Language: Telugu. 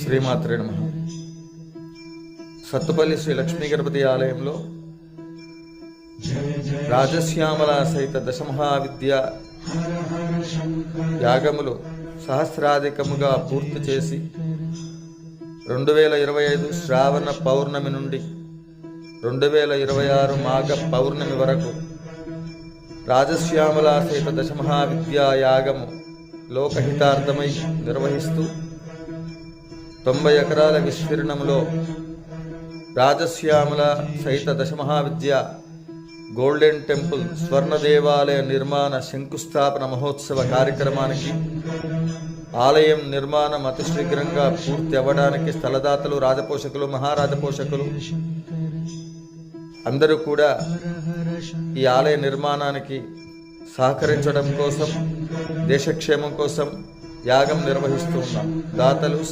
శ్రీమాత్రే నమ. సత్తుపల్లి శ్రీ లక్ష్మీ గణపతి ఆలయంలో రాజశ్యామల సహిత దశమహావిద్య యాగములు సహస్రాధికముగా పూర్తి చేసి రెండు వేల ఇరవై ఐదు శ్రావణ పౌర్ణమి నుండి రెండు వేల ఇరవై ఆరు మాఘ పౌర్ణమి వరకు రాజశ్యామల సహిత దశమహావిద్యా యాగము లోకహితార్థమై నిర్వహిస్తూ తొంభై ఎకరాల విస్తీర్ణంలో రాజశ్యామల సహిత దశమహావిద్య గోల్డెన్ టెంపుల్ స్వర్ణ దేవాలయ నిర్మాణ శంకుస్థాపన మహోత్సవ కార్యక్రమానికి ఆలయం నిర్మాణం అతి శీఘ్రంగా పూర్తి అవ్వడానికి స్థలదాతలు రాజపోషకులు మహారాజపోషకులు అందరూ కూడా ఈ ఆలయ నిర్మాణానికి సహకరించడం కోసం దేశక్షేమం కోసం యాగం నిర్వహిస్తూ ఉన్నాం. దాతలు